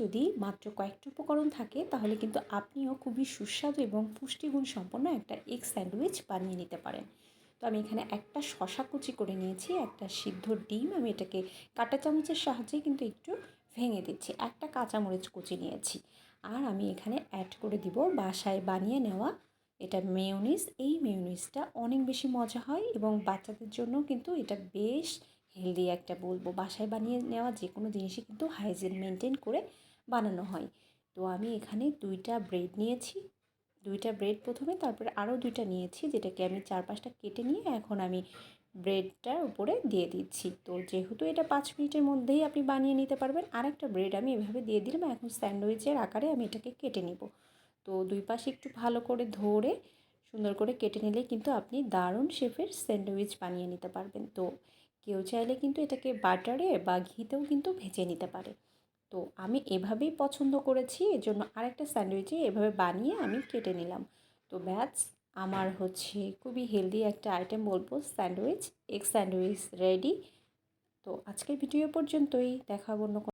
যদি মাত্র কয়েকটি উপকরণ থাকে, তাহলে কিন্তু আপনিও খুবই সুস্বাদু এবং পুষ্টিগুণ সম্পন্ন একটা এগ স্যান্ডউইচ বানিয়ে নিতে পারেন। তো আমি এখানে একটা শশা কুচি করে নিয়েছি, একটা সিদ্ধ ডিম। আমি এটাকে কাঁটা চামচের সাহায্যে কিন্তু একটু ভেঙে দিচ্ছি, একটা কাঁচামরিচ কুচি নিয়েছি। আর আমি এখানে অ্যাড করে দিব বাসায় বানিয়ে নেওয়া এটা মেয়োনিজ এই মেয়োনিজটা অনেক বেশি মজা হয় এবং বাচ্চাদের জন্য কিন্তু এটা বেশ হেলদি একটা বলব। বাসায় বানিয়ে নেওয়া যে কোনো জিনিসই কিন্তু হাইজিন মেনটেন করে বানানো হয়। তো আমি এখানে দুইটা ব্রেড নিয়েছি। দুইটা ব্রেড প্রথমে, তারপরে আরও দুইটা নিয়েছি, যেটাকে আমি চার পাঁচটা কেটে নিয়ে এখন আমি ব্রেডটার উপরে দিয়ে দিচ্ছি। তো যেহেতু এটা পাঁচ মিনিটের মধ্যেই আপনি বানিয়ে নিতে পারবেন, আরেকটা ব্রেড আমি এভাবে দিয়ে দিলাম। এখন স্যান্ডউইচের আকারে আমি এটাকে কেটে নিব। তো দুই পাশে একটু ভালো করে ধরে, সুন্দর করে কেটে নিলে কিন্তু আপনি দারুণ শেফের স্যান্ডউইচ বানিয়ে নিতে পারবেন। তো কেউ চাইলে কিন্তু এটাকে বাটারে বা ঘিতেও কিন্তু ভেজে নিতে পারে। তো আমি এভাবেই পছন্দ করেছি এর জন্য আরেকটা স্যান্ডউইচে এভাবে বানিয়ে আমি কেটে নিলাম। তো ব্যাস, আমার হচ্ছে খুবই হেলদি একটা আইটেম বলব, স্যান্ডউইচ, এগ স্যান্ডউইচ রেডি। তো আজকের ভিডিও পর্যন্তই দেখাবো অন্য